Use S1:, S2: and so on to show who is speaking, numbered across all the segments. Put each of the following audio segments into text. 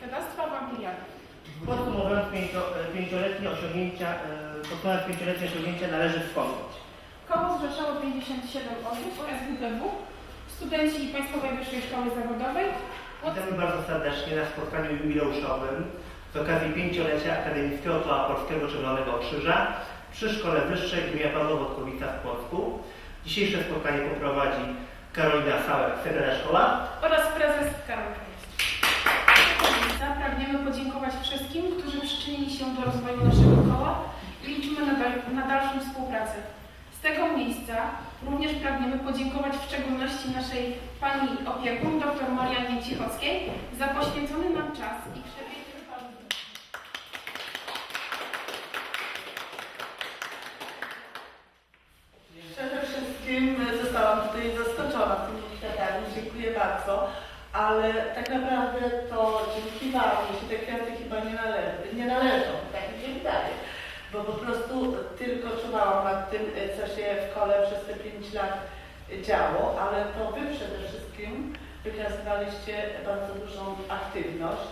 S1: krwiodawstwa wampiriady.
S2: Podsumowując pięcio- e, pięcioletnie osiągnięcia, e, podsumowując pięcioletnie osiągnięcia należy wspomnieć.
S1: Koło zrzeszało 57 osób oraz WTW, studenci Państwowej Wyższej Szkoły Zawodowej,
S2: Witamy bardzo serdecznie na spotkaniu jubileuszowym z okazji pięciolecia Akademickiego Koła Polskiego Czerwonego Krzyża przy Szkole Wyższej gmina Pawła Wodkowica w Płocku. Dzisiejsze spotkanie poprowadzi Karolina Sałek, sekretarz szkoła.
S1: oraz prezes Karol Krajewski. Pragniemy podziękować wszystkim, którzy przyczynili się do rozwoju naszego koła i liczymy na, dal- na dalszą współpracę. Z tego miejsca również pragniemy podziękować w szczególności naszej pani opiekun, dr Mariannie Cichockiej, za poświęcony nam czas i
S3: wszystkim zostałam tutaj zaskoczona tymi kwiatami, dziękuję bardzo, ale tak naprawdę to dzięki Wam, się te kwiaty chyba nie, nale nie należą, tak mi się wydaje, bo po prostu tylko czuwałam nad tym, co się w kole przez te 5 lat działo, ale to Wy przede wszystkim wykazywaliście bardzo dużą aktywność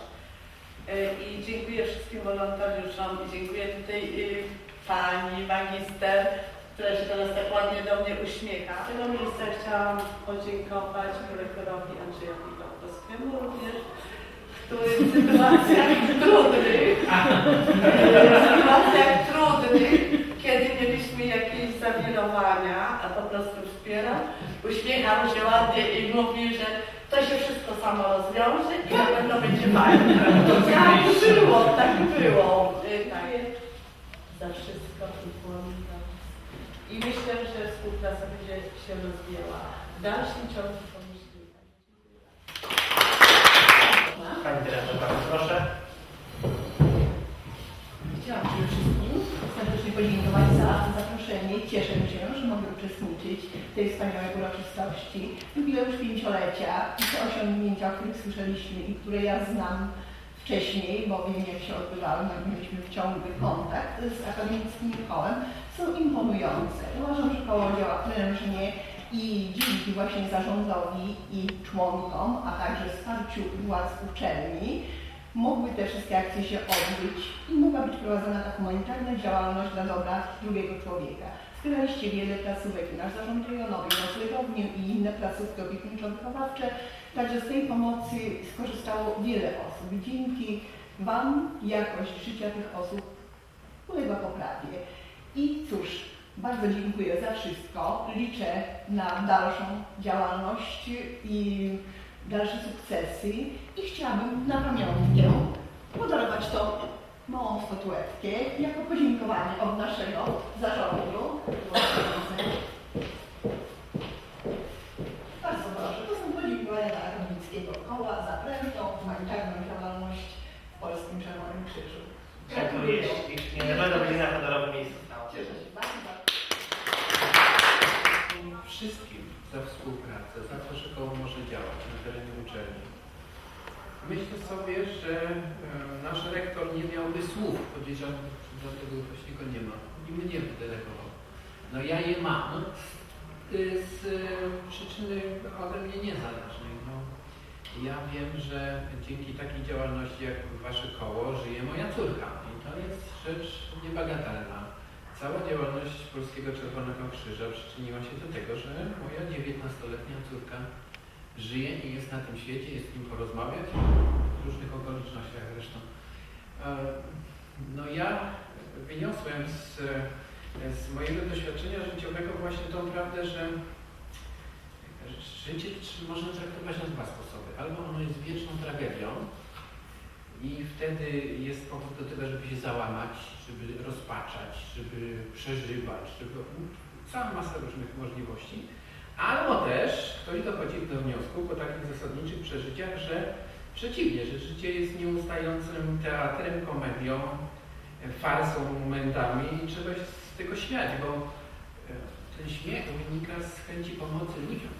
S3: i dziękuję wszystkim wolontariuszom i dziękuję tutaj y, Pani magister, która się teraz tak ładnie do mnie uśmiecha. Z tego miejsca chciałam podziękować dyrektorowi Andrzejowi Gałkowskiemu również, który w sytuacjach trudnych, sytuacjach trudnych, kiedy mieliśmy jakieś zawirowania, a po prostu wspierał, uśmiechał się ładnie i mówił, że to się wszystko samo rozwiąże i na pewno będzie fajnie. Tak było, tak było. Tak. Za wszystko płonka. I myślę, że współpraca będzie się rozwijała. W dalszym ciągu pomyślimy.
S2: Pani dyrektor, bardzo proszę.
S4: Podziękować za zaproszenie. Cieszę się, że mogę uczestniczyć w tej wspaniałej uroczystości. Jubileusz pięciolecia i te osiągnięcia, o których słyszeliśmy i które ja znam wcześniej, bo wiem jak się odbywały, no, mieliśmy ciągły kontakt z akademickim kołem, są imponujące. Uważam, że koło działa prężnie i dzięki właśnie zarządowi i członkom, a także wsparciu władz uczelni, mogły te wszystkie akcje się odbyć i mogła być prowadzona ta humanitarna działalność dla dobra drugiego człowieka. Wspieraliście wiele placówek, nasz zarząd rejonowy, noclegownię i inne placówki opiekuńczo-wychowawcze, także z tej pomocy skorzystało wiele osób. Dzięki Wam jakość życia tych osób uległa poprawie. I cóż, bardzo dziękuję za wszystko. Liczę na dalszą działalność i dalsze sukcesy i chciałabym na pamiątkę podarować tą małą statuetkę jako podziękowanie od naszego zarządu. Bardzo proszę, to są podziękowania dla Akademickiego Koła za prężną, humanitarną działalność w Polskim Czerwonym Krzyżu.
S2: Dziękuję. Jeśli nie będę będzie na honorowe miejsce stało.
S4: Cieszę się bardzo. bardzo.
S5: wszystkim za współpracę, za to, że koło może działać na terenie uczelni. Myślę sobie, że e, nasz rektor nie miałby słów, podejrzewam, że dlatego właśnie go nie ma. I mnie delegował. No ja je mam y, z e, przyczyny ode mnie niezależnej. No, ja wiem, że dzięki takiej działalności jak Wasze koło żyje moja córka. I to jest rzecz niebagatelna. Cała działalność Polskiego Czerwonego Krzyża przyczyniła się do tego, że moja 19-letnia córka żyje i jest na tym świecie, jest z nim porozmawiać w różnych okolicznościach zresztą. E, No ja wyniosłem z, z mojego doświadczenia życiowego właśnie tą prawdę, że życie można traktować na dwa sposoby. Albo ono jest wieczną tragedią, i wtedy jest powód do tego, żeby się załamać, żeby rozpaczać, żeby przeżywać, żeby cała masa różnych możliwości. Albo też ktoś dochodzi do wniosku po takich zasadniczych przeżyciach, że przeciwnie, że życie jest nieustającym teatrem, komedią, farsą momentami i trzeba się z tego śmiać, bo e, ten śmiech wynika z chęci pomocy ludziom.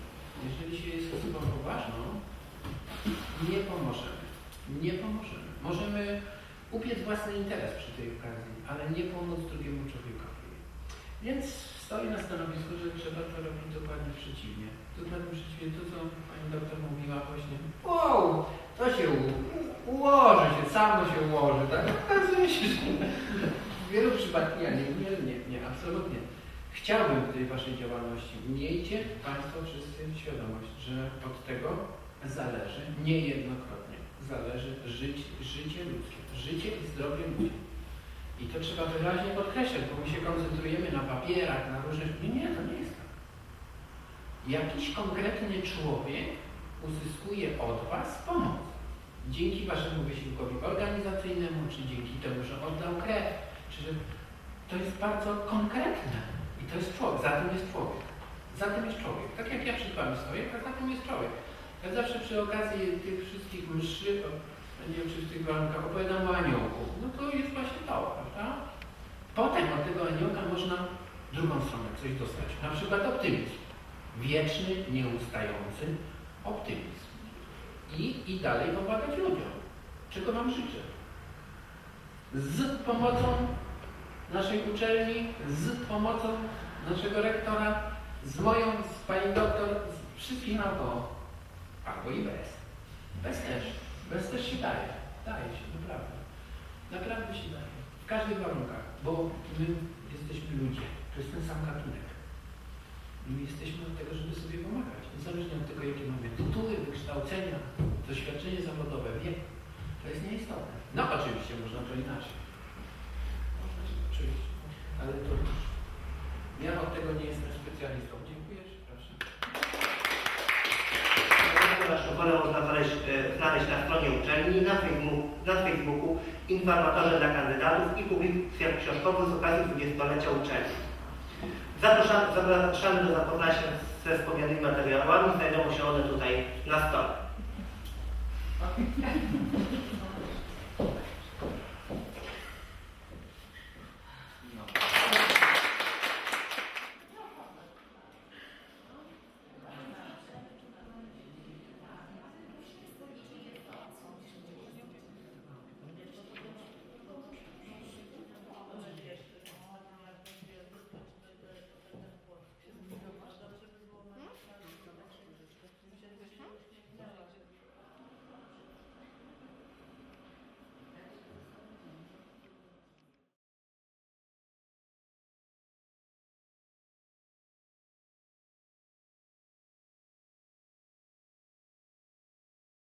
S5: Jeżeli się jest osobą poważną, nie pomożemy. Nie pomożemy. Możemy upiec własny interes przy tej okazji, ale nie pomóc drugiemu człowiekowi. Więc stoję na stanowisku, że trzeba to robić dokładnie przeciwnie. Dokładnie przeciwnie to, co pani doktor mówiła właśnie. Wow, to się u- ułoży W wielu przypadkach ja nie, nie, nie, nie, absolutnie. Chciałbym tej Waszej działalności. Miejcie Państwo wszyscy świadomość, że od tego zależy niejednokrotnie. Zależy życie, życie ludzkie, życie i zdrowie ludzi. I to trzeba wyraźnie podkreślać, bo my się koncentrujemy na papierach, na różnych... Nie, nie, to nie jest tak. Jakiś konkretny człowiek uzyskuje od Was pomoc. Dzięki Waszemu wysiłkowi organizacyjnemu, czy dzięki temu, że oddał krew, czy to jest bardzo konkretne. I to jest człowiek, za tym jest człowiek. Za tym jest człowiek. Tak jak ja przed Wami stoję, tak za tym jest człowiek. Ja zawsze przy okazji tych wszystkich mszy, o, nie wiem czy w tych warunkach, opowiadam o aniołku. No to jest właśnie to, prawda? Potem od tego aniołka można drugą stronę coś dostać. Na przykład optymizm. Wieczny, nieustający optymizm. I, I dalej pomagać ludziom. Czego Wam życzę. Z pomocą naszej uczelni, z pomocą naszego rektora, z moją, z Pani doktor, z wszystkich naokoło. Albo i bez. Bez też. Bez też się daje. Daje się, naprawdę. Naprawdę się daje. W każdych warunkach. Bo my jesteśmy ludzie. To jest ten sam gatunek. My jesteśmy od tego, żeby sobie pomagać. Niezależnie od tego, jakie mamy tytuły, wykształcenia, doświadczenie zawodowe, wiek. To jest nieistotne. No oczywiście można to inaczej. Można się oczywiście. Ale to już... Ja od tego nie jestem specjalistą. Dziękuję. Przepraszam.
S2: Szkołę można znaleźć, e, znaleźć na stronie uczelni, na Facebooku, na Facebooku informatorze dla kandydatów i publikacja książkowy z okazji 20-lecia uczelni. Zapraszamy, zapraszamy do zapoznania się ze wspomnianymi materiałami, znajdują się one tutaj na stole.